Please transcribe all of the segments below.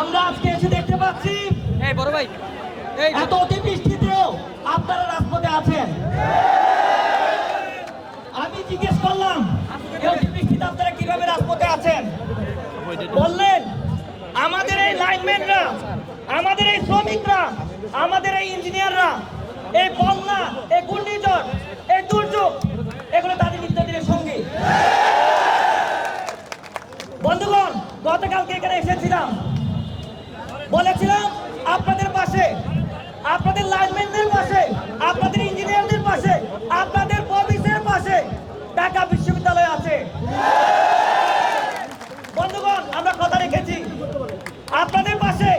আমরা আজকে এসে দেখতে পাচ্ছি এই বড় ভাই এই এত অতিবৃষ্টিতেও আপনারা রাজপথে আছেন। আমি জিজ্ঞেস করলাম এই অতিবৃষ্টিতে আপনারা কীভাবে রাজপথে আছেন? বললেন আমাদের এই লাইনম্যানরা আমাদের এই শ্রমিকরা আমাদের এই ইঞ্জিনিয়াররা এই বন্যা এই ঘূর্ণিঝড় এই দুর্যোগ এগুলো তাদের নিত্যদিনের সঙ্গী। বন্ধুগণ গতকালকে এখানে এসেছিলাম। বলেছিলাম আপনাদের পাশে, আপনাদের লাইনম্যানদের পাশে, আপনাদের ইঞ্জিনিয়ারদের পাশে, আপনাদের অফিসের পাশে ঢাকা বিশ্ববিদ্যালয় আছে বন্ধুগণ আমরা কথা রেখেছি আপনাদের পাশে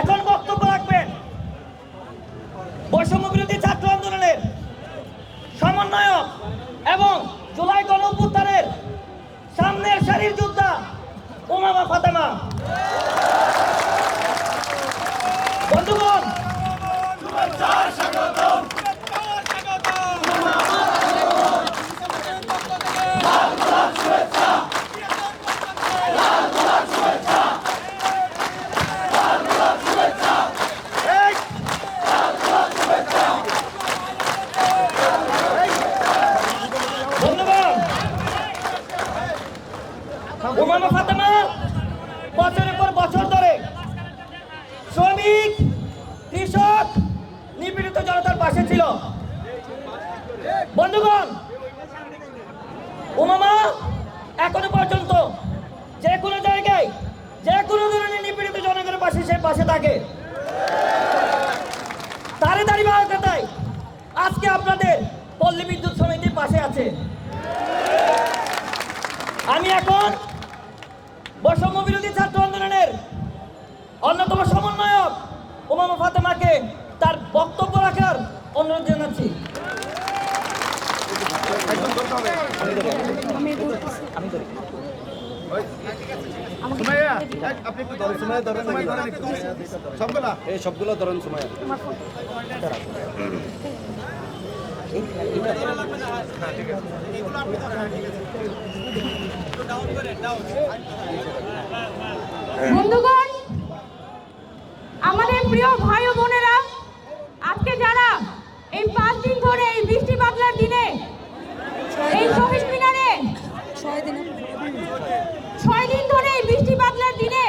এখন বক্তব্য রাখবেন বৈষম্য বিরোধী ছাত্র আন্দোলনের সমন্বয়ক এবং জুলাই গণ অভ্যুত্থানের সামনের সারির যোদ্ধা উমামা ফাতেমা বন্ধুগণ বন্ধুগণ উমামা ফাতেমা, বছরের পর বছর ধরে শ্রমিক, কৃষক, নিপীড়িত জনতার পাশে ছিল। বন্ধুগণ, উমামা এখনও পর্যন্ত যে কোনো জায়গায়, যে কোনো ধরনের নিপীড়িত জনগণের পাশে সে পাশে থাকে। তারে দাঁড়িয়ে আজকে আপনাদের পল্লী বিদ্যুৎ সমিতির পাশে আছে। আমি এখন বৈষম্য বিরোধী ছাত্র আন্দোলনের অন্যতম সমন্বয়ক উমামা ফাতেমাকে তার বক্তব্য রাখার অনুরোধ জানাচ্ছি। ধরেন সুমাইয়া ধরেন নাকি? বন্ধুগণ, আমাদের প্রিয় ভাই ও বোনেরা, আজকে যারা এই পাঁচ দিন ধরে এই বৃষ্টি বাদলার দিনে এই শহীদ মিনারে ছয় দিন ধরে এই বৃষ্টি বাদলার দিনে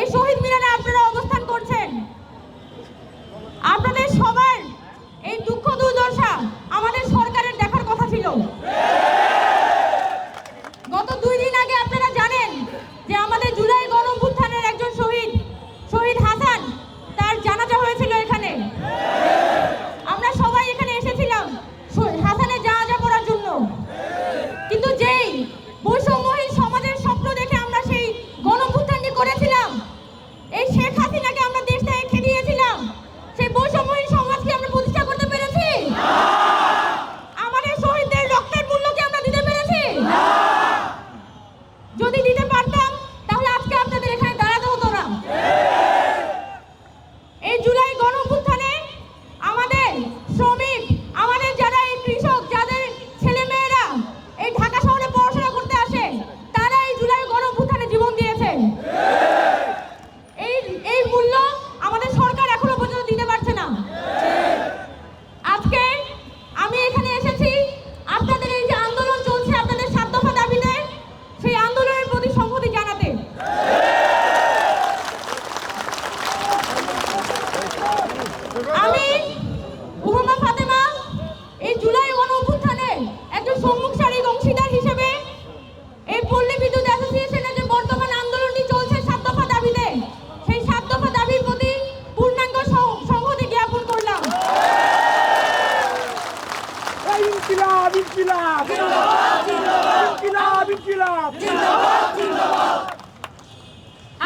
এই শহীদ মিনারে আপনারা অবস্থান করছেন। আপনাদের সবার এই দুঃখ দুর্দশা আমাদের সরকারের দেখার কথা ছিল। গত দুই দিন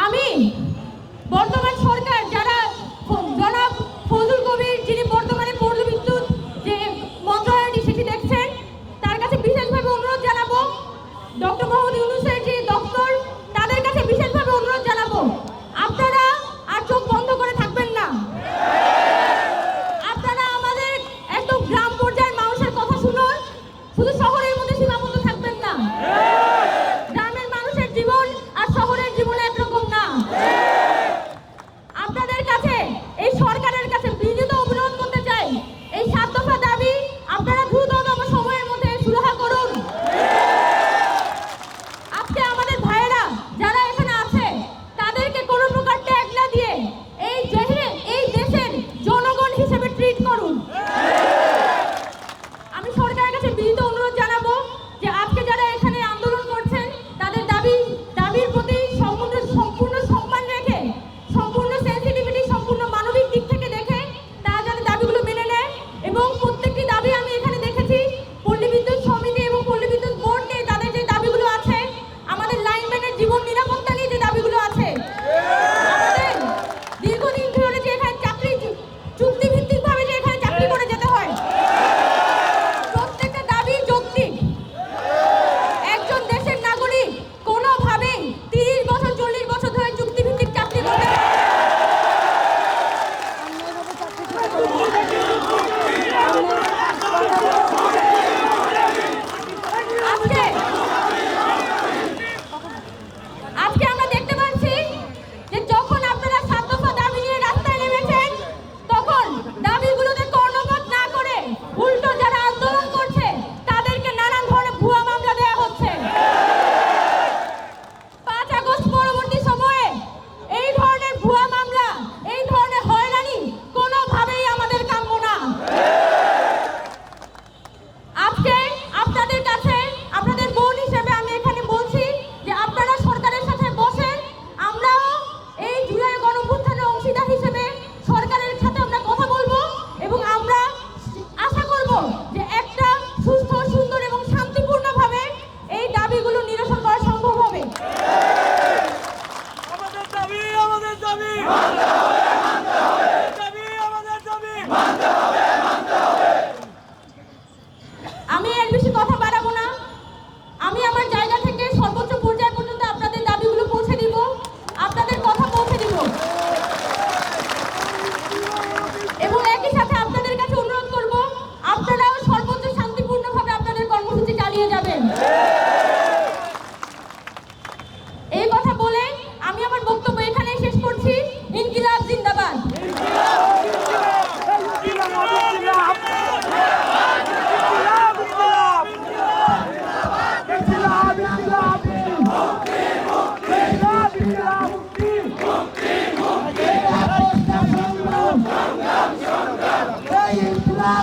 আমি বর্তমান সরকার যারা জনাব ফজল কবির যিনি বর্তমানে পৌর যে মন্ত্রণালয়টি সেটি দেখছেন, তার কাছে বিশেষভাবে অনুরোধ জানাব। ডক্টর মোহাম্মদ ইউনুসের যে